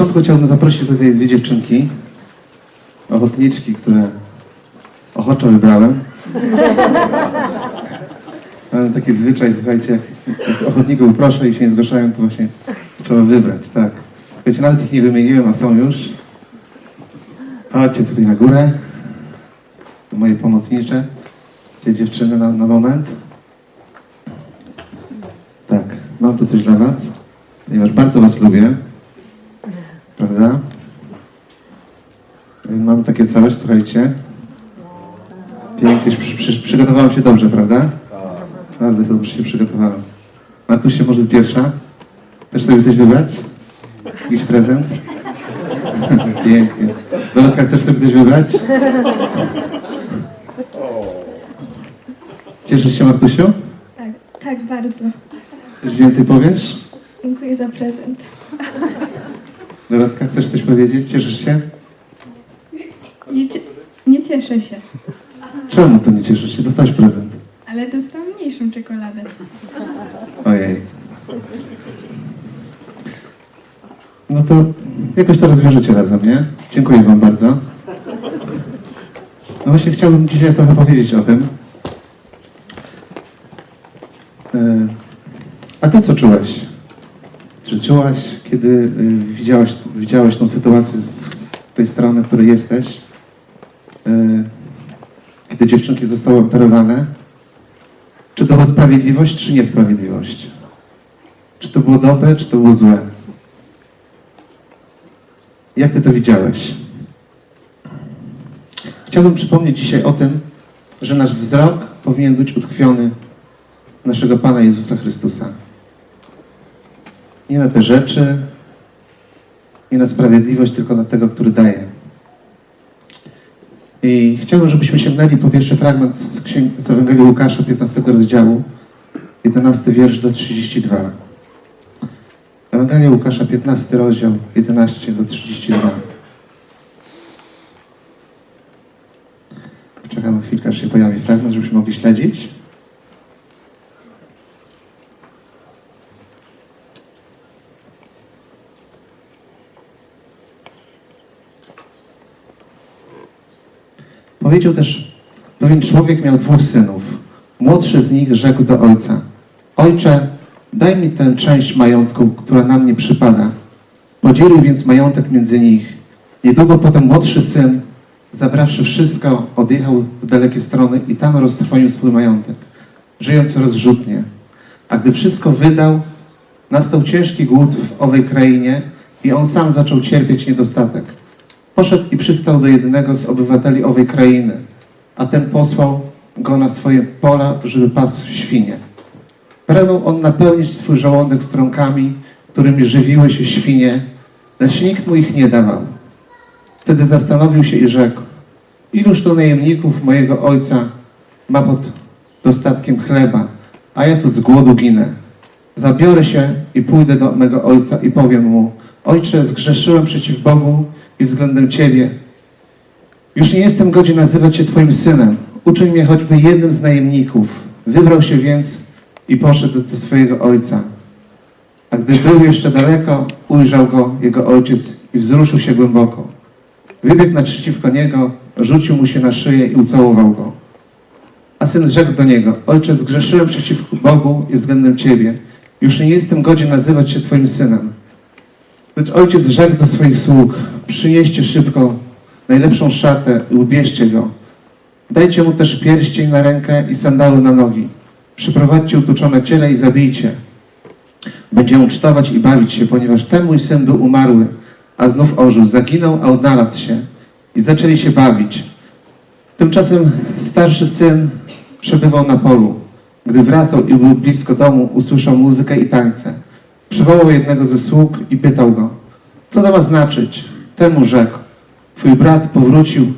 początku chciałbym zaprosić tutaj dwie dziewczynki, ochotniczki, które ochoczo wybrałem. Mam taki zwyczaj, słuchajcie, jak, ochotników proszę i się nie zgłaszają, to właśnie trzeba wybrać, tak. Wiecie, nawet ich nie wymieniłem, a są już. Chodźcie tutaj na górę. Moje pomocnicze. Te dziewczyny na, na moment. Tak, mam tu coś dla was, ponieważ bardzo was lubię. Prawda? Mam takie coś, słuchajcie. Pięknie, przy, przy, przygotowałam się dobrze, prawda? Bardzo dobrze się przygotowałam. Martusia, może pierwsza? Też sobie chcesz wybrać? Jakiś prezent? Pięknie. Dorotka, chcesz sobie coś wybrać? Cieszysz się, Martusiu? Tak, tak bardzo. Coś więcej powiesz? Dziękuję za prezent. Dorotka, chcesz coś powiedzieć? Cieszysz się? Nie, cie- nie cieszę się, Czemu to nie cieszysz się? Dostałeś prezent. ale dostałam mniejszą czekoladę. Ojej. No to jakoś to rozwiążecie razem, nie? Dziękuję Wam bardzo. No właśnie chciałbym dzisiaj trochę powiedzieć o tym. E, A Ty co czułeś? Czułaś, kiedy y, widziałaś, widziałeś tą sytuację z tej strony, w której jesteś? E, Kiedy dziewczynki zostały obdarowane? Czy to była sprawiedliwość, czy niesprawiedliwość? Czy to było dobre, czy to było złe? Jak ty to widziałeś? Chciałbym przypomnieć dzisiaj o tym, że nasz wzrok powinien być utkwiony naszego Pana Jezusa Chrystusa. Nie na te rzeczy, nie na sprawiedliwość, tylko na tego, który daje. I chciałbym, żebyśmy sięgnęli po pierwszy fragment z, księg- z Ewangelii Łukasza, 15 rozdziału, 11 wiersz do 32. Ewangelia Łukasza, 15 rozdział, 11 do 32. Czekamy chwilkę, aż się pojawi fragment, żebyśmy mogli śledzić. Powiedział też, pewien człowiek miał dwóch synów. Młodszy z nich rzekł do ojca, Ojcze, daj mi tę część majątku, która na mnie przypada. Podzielił więc majątek między nich. Niedługo potem młodszy syn, zabrawszy wszystko, odjechał w dalekie strony i tam roztrwonił swój majątek, żyjąc rozrzutnie. A gdy wszystko wydał, nastał ciężki głód w owej krainie i on sam zaczął cierpieć niedostatek. Poszedł i przystał do jednego z obywateli owej krainy, a ten posłał go na swoje pola, żeby pasł świnie. Pragnął on napełnić swój żołądek strąkami, którymi żywiły się świnie, lecz nikt mu ich nie dawał. Wtedy zastanowił się i rzekł, iluż to najemników mojego ojca ma pod dostatkiem chleba, a ja tu z głodu ginę. Zabiorę się i pójdę do mego ojca i powiem mu, ojcze, zgrzeszyłem przeciw Bogu i względem Ciebie. Już nie jestem godzien nazywać się Twoim synem. Uczyń mnie choćby jednym z najemników. Wybrał się więc i poszedł do swojego ojca. A gdy był jeszcze daleko, ujrzał go jego ojciec i wzruszył się głęboko. Wybiegł naprzeciwko niego, rzucił mu się na szyję i ucałował go. A syn rzekł do niego, ojcze, zgrzeszyłem przeciwko Bogu i względem Ciebie. Już nie jestem godzien nazywać się Twoim synem. Lecz ojciec rzekł do swoich sług, przynieście szybko najlepszą szatę i ubierzcie go. Dajcie mu też pierścień na rękę i sandały na nogi. Przyprowadźcie utuczone ciele i zabijcie. Będzie ucztować i bawić się, ponieważ ten mój syn był umarły, a znów ożył. Zaginął, a odnalazł się. I zaczęli się bawić. Tymczasem starszy syn przebywał na polu. Gdy wracał i był blisko domu, usłyszał muzykę i tańce. Przywołał jednego ze sług i pytał go, co to ma znaczyć? Temu rzekł, twój brat powrócił,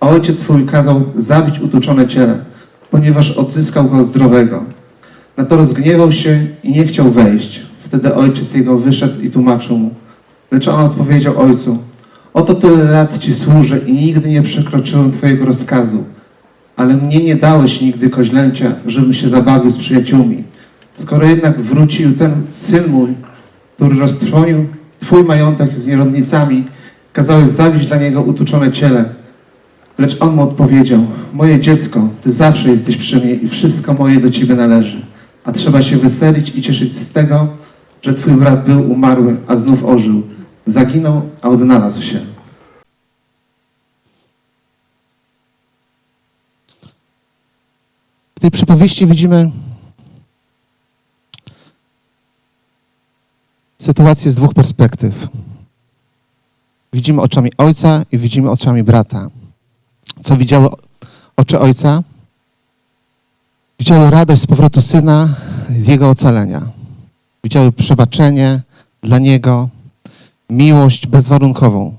a ojciec swój kazał zabić utuczone ciele, ponieważ odzyskał go zdrowego. Na to rozgniewał się i nie chciał wejść. Wtedy ojciec jego wyszedł i tłumaczył mu. Lecz on odpowiedział ojcu, oto tyle lat ci służę i nigdy nie przekroczyłem twojego rozkazu, ale mnie nie dałeś nigdy koźlęcia, żebym się zabawił z przyjaciółmi. Skoro jednak wrócił ten syn mój, który roztrwonił Twój majątek z nierodnicami kazałeś zabić dla niego utuczone ciele. Lecz on mu odpowiedział, moje dziecko, ty zawsze jesteś przy mnie i wszystko moje do ciebie należy. A trzeba się weselić i cieszyć z tego, że twój brat był umarły, a znów ożył. Zaginął, a odnalazł się. W tej przypowieści widzimy sytuację z dwóch perspektyw. Widzimy oczami ojca i widzimy oczami brata. Co widziały oczy ojca? Widziały radość z powrotu syna, z jego ocalenia. Widziały przebaczenie dla niego, miłość bezwarunkową.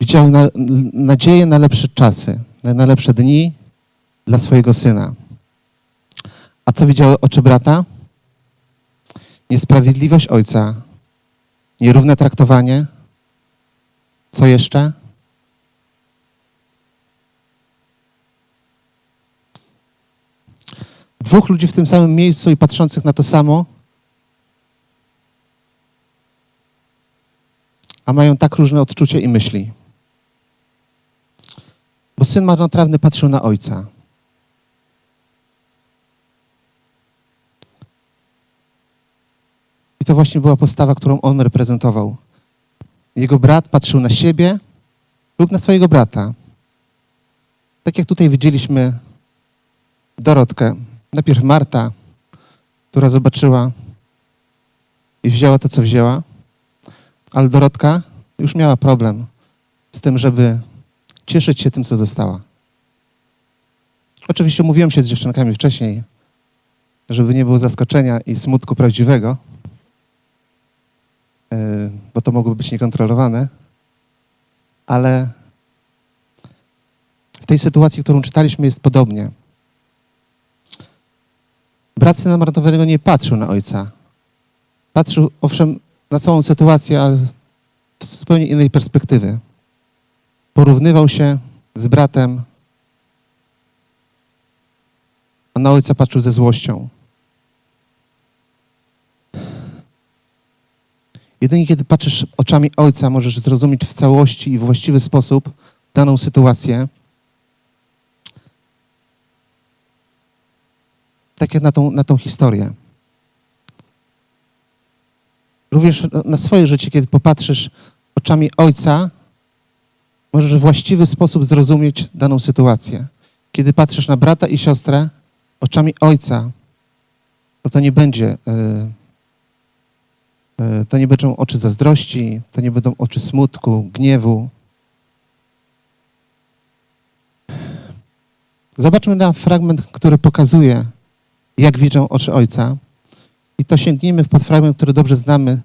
Widziały na, nadzieję na lepsze czasy, na, na lepsze dni dla swojego syna. A co widziały oczy brata? Niesprawiedliwość ojca, nierówne traktowanie. Co jeszcze? Dwóch ludzi w tym samym miejscu i patrzących na to samo, a mają tak różne odczucia i myśli. Bo syn marnotrawny patrzył na ojca. To właśnie była postawa, którą on reprezentował. Jego brat patrzył na siebie lub na swojego brata. Tak jak tutaj widzieliśmy Dorotkę. Najpierw Marta, która zobaczyła i wzięła to, co wzięła, ale Dorotka już miała problem z tym, żeby cieszyć się tym, co została. Oczywiście mówiłem się z dziewczynkami wcześniej, żeby nie było zaskoczenia i smutku prawdziwego, bo to mogłoby być niekontrolowane, ale w tej sytuacji, którą czytaliśmy, jest podobnie. Brat syna marnotrawnego nie patrzył na ojca. Patrzył, owszem, na całą sytuację, ale z zupełnie innej perspektywy. Porównywał się z bratem, a na ojca patrzył ze złością. Jedynie kiedy patrzysz oczami ojca, możesz zrozumieć w całości i w właściwy sposób daną sytuację. Tak jak na tą, na tą historię. Również na swoje życie, kiedy popatrzysz oczami ojca, możesz w właściwy sposób zrozumieć daną sytuację. Kiedy patrzysz na brata i siostrę oczami ojca, to to nie będzie. Yy, to nie będą oczy zazdrości, to nie będą oczy smutku, gniewu. Zobaczmy na fragment, który pokazuje, jak widzą oczy ojca. I to sięgnijmy w podfragment, który dobrze znamy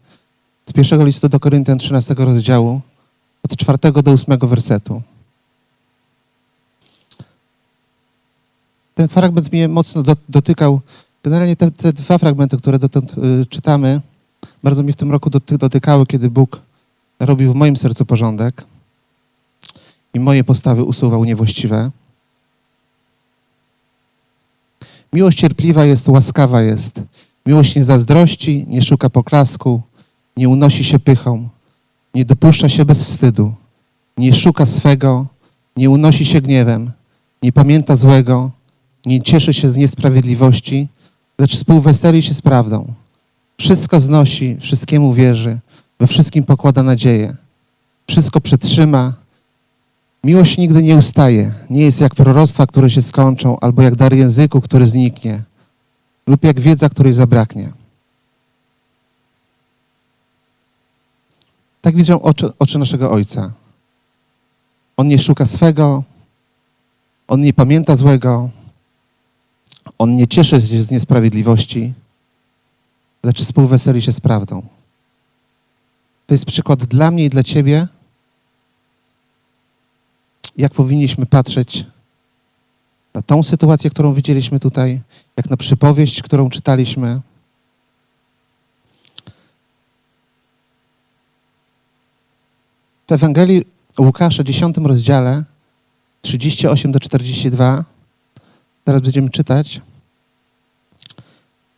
z pierwszego listu do Koryntian 13 rozdziału, od 4 do 8 wersetu. Ten fragment mnie mocno do, dotykał. Generalnie te, te dwa fragmenty, które dotąd y, czytamy, bardzo mnie w tym roku doty, dotykały, kiedy Bóg robił w moim sercu porządek i moje postawy usuwał niewłaściwe. Miłość cierpliwa jest, łaskawa jest. Miłość nie zazdrości, nie szuka poklasku, nie unosi się pychą, nie dopuszcza się bez wstydu, nie szuka swego, nie unosi się gniewem, nie pamięta złego, nie cieszy się z niesprawiedliwości, lecz współweseli się z prawdą. Wszystko znosi, wszystkiemu wierzy, we wszystkim pokłada nadzieję. Wszystko przetrzyma. Miłość nigdy nie ustaje. Nie jest jak proroctwa, które się skończą, albo jak dar języku, który zniknie, lub jak wiedza, której zabraknie. Tak widzą oczy, oczy naszego Ojca. On nie szuka swego, on nie pamięta złego, on nie cieszy się z niesprawiedliwości, lecz współweseli się z prawdą. To jest przykład dla mnie i dla Ciebie, jak powinniśmy patrzeć na tą sytuację, którą widzieliśmy tutaj, jak na przypowieść, którą czytaliśmy. W Ewangelii Łukasza, 10 rozdziale, 38 do 42, teraz będziemy czytać.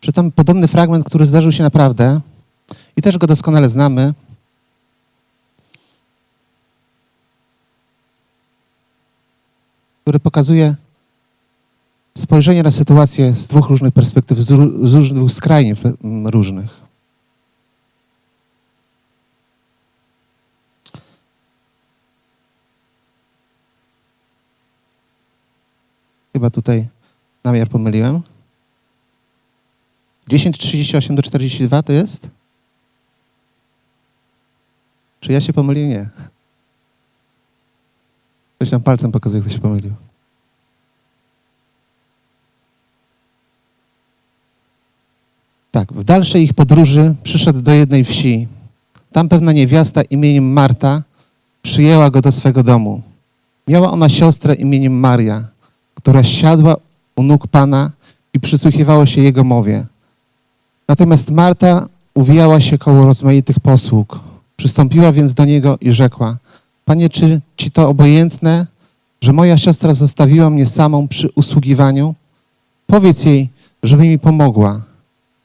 Czytam podobny fragment, który zdarzył się naprawdę i też go doskonale znamy. Który pokazuje spojrzenie na sytuację z dwóch różnych perspektyw, z, ró- z róż- dwóch skrajnie różnych. Chyba tutaj namiar pomyliłem. 10,38 do 42 to jest? Czy ja się pomyliłem? Nie. Ktoś tam palcem pokazuje, kto się pomylił. Tak, w dalszej ich podróży przyszedł do jednej wsi. Tam pewna niewiasta imieniem Marta przyjęła go do swego domu. Miała ona siostrę imieniem Maria, która siadła u nóg Pana i przysłuchiwała się Jego mowie. Natomiast Marta uwijała się koło rozmaitych posług. Przystąpiła więc do Niego i rzekła, Panie, czy Ci to obojętne, że moja siostra zostawiła mnie samą przy usługiwaniu? Powiedz jej, żeby mi pomogła.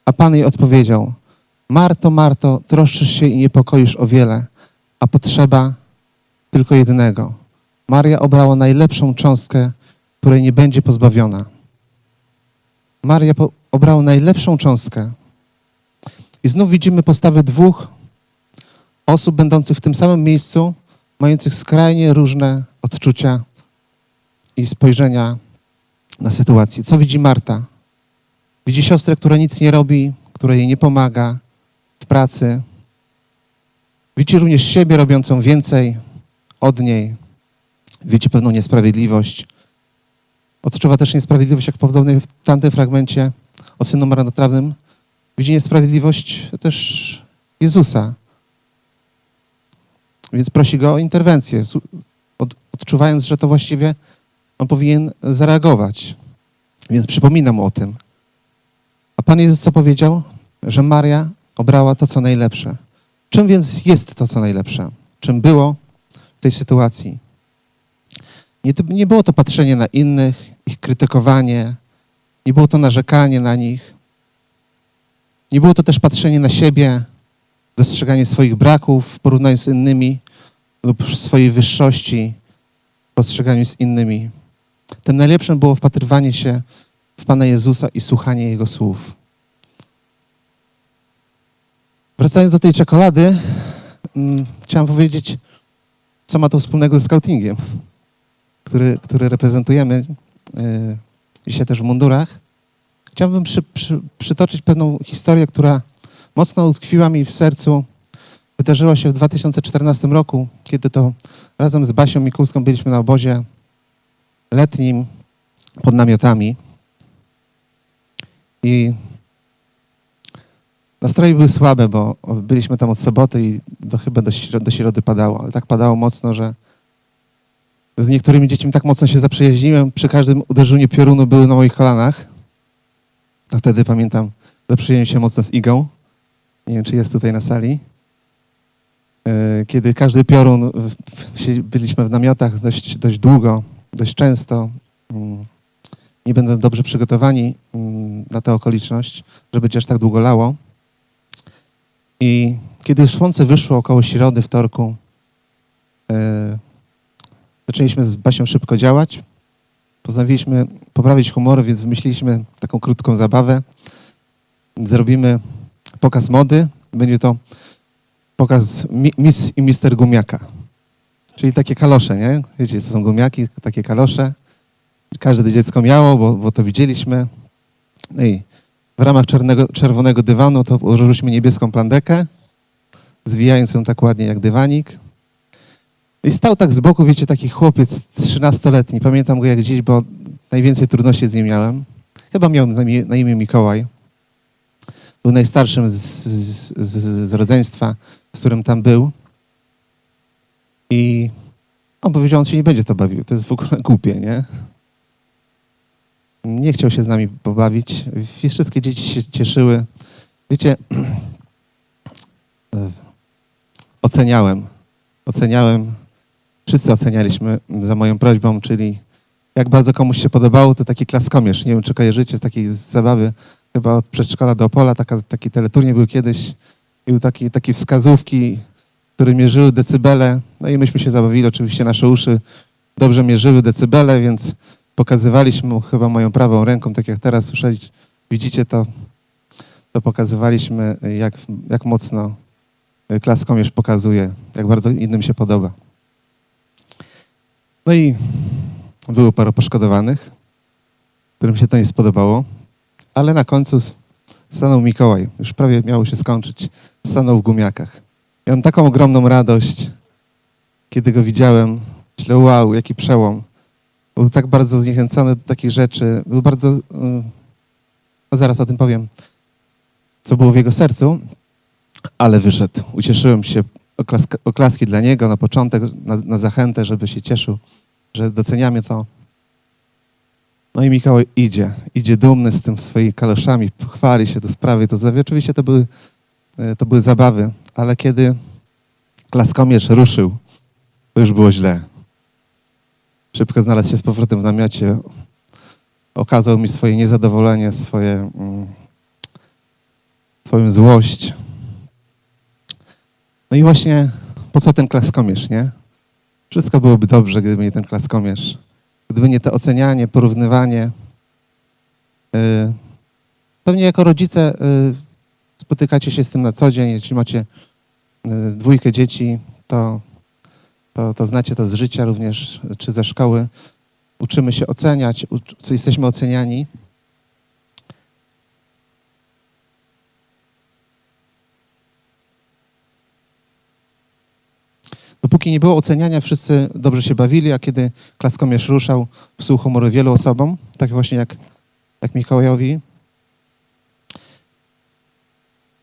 A Pan jej odpowiedział, Marto, Marto, troszczysz się i niepokoisz o wiele, a potrzeba tylko jednego. Maria obrała najlepszą cząstkę, której nie będzie pozbawiona. Maria obrała najlepszą cząstkę. I znów widzimy postawę dwóch osób będących w tym samym miejscu, mających skrajnie różne odczucia i spojrzenia na sytuację. Co widzi Marta? Widzi siostrę, która nic nie robi, która jej nie pomaga w pracy. Widzi również siebie robiącą więcej od niej. Widzi pewną niesprawiedliwość. Odczuwa też niesprawiedliwość, jak podobnie w tamtym fragmencie o synu marnotrawnym. Widzi niesprawiedliwość też Jezusa. Więc prosi go o interwencję, odczuwając, że to właściwie on powinien zareagować. Więc przypomina mu o tym. A Pan Jezus co powiedział? Że Maria obrała to, co najlepsze. Czym więc jest to, co najlepsze? Czym było w tej sytuacji? Nie, nie było to patrzenie na innych, ich krytykowanie, nie było to narzekanie na nich, nie było to też patrzenie na siebie, dostrzeganie swoich braków w porównaniu z innymi lub swojej wyższości w postrzeganiu z innymi. Tym najlepszym było wpatrywanie się w Pana Jezusa i słuchanie Jego słów. Wracając do tej czekolady, mm, chciałem powiedzieć, co ma to wspólnego ze scoutingiem, który, który reprezentujemy y, dzisiaj też w mundurach. Chciałbym przy, przy, przytoczyć pewną historię, która mocno utkwiła mi w sercu. Wydarzyła się w 2014 roku, kiedy to razem z Basią Mikulską byliśmy na obozie letnim pod namiotami. I nastroje były słabe, bo byliśmy tam od soboty i do, chyba do, do środy padało, ale tak padało mocno, że z niektórymi dziećmi tak mocno się zaprzyjaźniłem. Przy każdym uderzeniu piorunu były na moich kolanach. To wtedy pamiętam, zaprzyjaźniłem się mocno z Igą. Nie wiem, czy jest tutaj na sali. E, Kiedy każdy piorun, byliśmy w namiotach dość, dość długo, dość często, mm, nie będąc dobrze przygotowani mm, na tę okoliczność, żeby aż tak długo lało. I kiedy już słońce wyszło około środy, wtorku, e, zaczęliśmy z Basią szybko działać. Postanowiliśmy poprawić humor, więc wymyśliliśmy taką krótką zabawę. Zrobimy pokaz mody. Będzie to pokaz mi- Miss i Mister Gumiaka. Czyli takie kalosze, nie? Wiecie, to są gumiaki, takie kalosze. Każde dziecko miało, bo, bo to widzieliśmy. No i w ramach czarnego, czerwonego dywanu to użyliśmy niebieską plandekę, zwijając ją tak ładnie jak dywanik. I stał tak z boku, wiecie, taki chłopiec 13-letni. Pamiętam go jak dziś, bo najwięcej trudności z nim miałem. Chyba miał na imię, Mikołaj. Był najstarszym z, z, z, z rodzeństwa, z którym tam był. I on powiedział, on się nie będzie to bawił. To jest w ogóle głupie, nie? Nie chciał się z nami pobawić. I wszystkie dzieci się cieszyły. Wiecie, oceniałem. Oceniałem. Wszyscy ocenialiśmy za moją prośbą, czyli jak bardzo komuś się podobało, to taki klaskomierz. Nie wiem, czy kojarzycie z takiej zabawy, chyba od przedszkola do Opola, taka, taki teleturniej był kiedyś. i był taki, takie wskazówki, które mierzyły decybele. No i myśmy się zabawili, oczywiście nasze uszy dobrze mierzyły decybele, więc pokazywaliśmy mu chyba moją prawą ręką, tak jak teraz słyszeli, widzicie to, to pokazywaliśmy, jak, jak mocno klaskomierz pokazuje, jak bardzo innym się podoba. No i było paru poszkodowanych, którym się to nie spodobało, ale na końcu stanął Mikołaj. Już prawie miało się skończyć. Stanął w gumiakach. Miałem taką ogromną radość, kiedy go widziałem. Myślę, wow, jaki przełom. Był tak bardzo zniechęcony do takich rzeczy. Był bardzo, y, no zaraz o tym powiem, co było w jego sercu, ale wyszedł. Ucieszyłem się. Oklaski dla niego na początek, na, na zachętę, żeby się cieszył, że doceniamy to. No i Mikołaj idzie, idzie dumny z tym swoimi kaloszami, chwali się do sprawy, to zlewie. Oczywiście to były, e, to były zabawy, ale kiedy klaskomierz ruszył, to już było źle. Szybko znalazł się z powrotem w namiocie, okazał mi swoje niezadowolenie, swoje, mm, swoją złość. No i właśnie po co ten klaskomierz, nie? Wszystko byłoby dobrze, gdyby nie ten klaskomierz. Gdyby nie to ocenianie, porównywanie. Yy, Pewnie jako rodzice yy, spotykacie się z tym na co dzień. Jeśli macie yy, dwójkę dzieci, to, to, to znacie to z życia również, czy ze szkoły. Uczymy się oceniać, jesteśmy oceniani. Dopóki nie było oceniania, wszyscy dobrze się bawili, a kiedy klaskomierz ruszał, psuł humory wielu osobom, tak właśnie jak, jak Mikołajowi.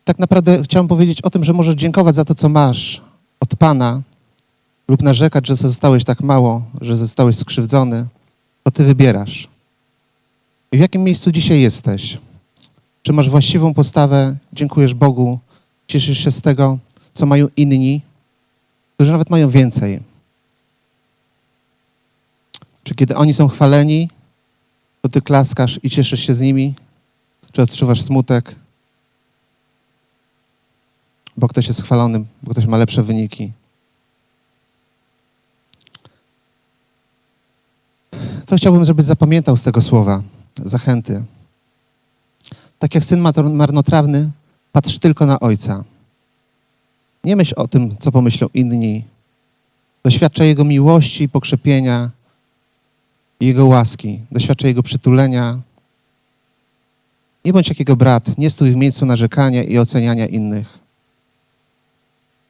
Tak naprawdę chciałem powiedzieć o tym, że możesz dziękować za to, co masz od Pana lub narzekać, że zostałeś tak mało, że zostałeś skrzywdzony. To Ty wybierasz. I w jakim miejscu dzisiaj jesteś? Czy masz właściwą postawę? Dziękujesz Bogu? Cieszysz się z tego, co mają inni? Którzy nawet mają więcej. Czy kiedy oni są chwaleni, to ty klaskasz i cieszysz się z nimi? Czy odczuwasz smutek? Bo ktoś jest chwalony, bo ktoś ma lepsze wyniki. Co chciałbym, żebyś zapamiętał z tego słowa, zachęty? Tak jak syn mar- marnotrawny, patrz tylko na ojca. Nie myśl o tym, co pomyślą inni. Doświadczaj Jego miłości, pokrzepienia, Jego łaski. Doświadczaj Jego przytulenia. Nie bądź jak Jego brat. Nie stój w miejscu narzekania i oceniania innych.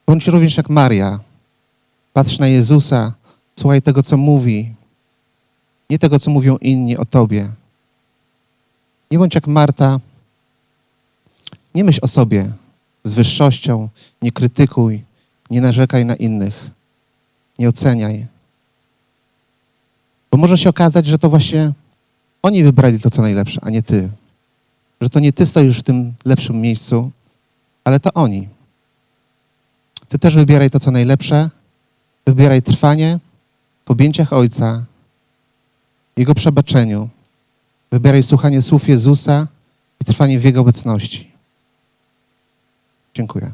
Bądź również jak Maria. Patrz na Jezusa, słuchaj tego, co mówi. Nie tego, co mówią inni o Tobie. Nie bądź jak Marta. Nie myśl o sobie z wyższością, nie krytykuj, nie narzekaj na innych, nie oceniaj. Bo może się okazać, że to właśnie oni wybrali to, co najlepsze, a nie ty. Że to nie ty stoisz w tym lepszym miejscu, ale to oni. Ty też wybieraj to, co najlepsze, wybieraj trwanie w objęciach Ojca, Jego przebaczeniu. Wybieraj słuchanie słów Jezusa i trwanie w Jego obecności. Dziękuję.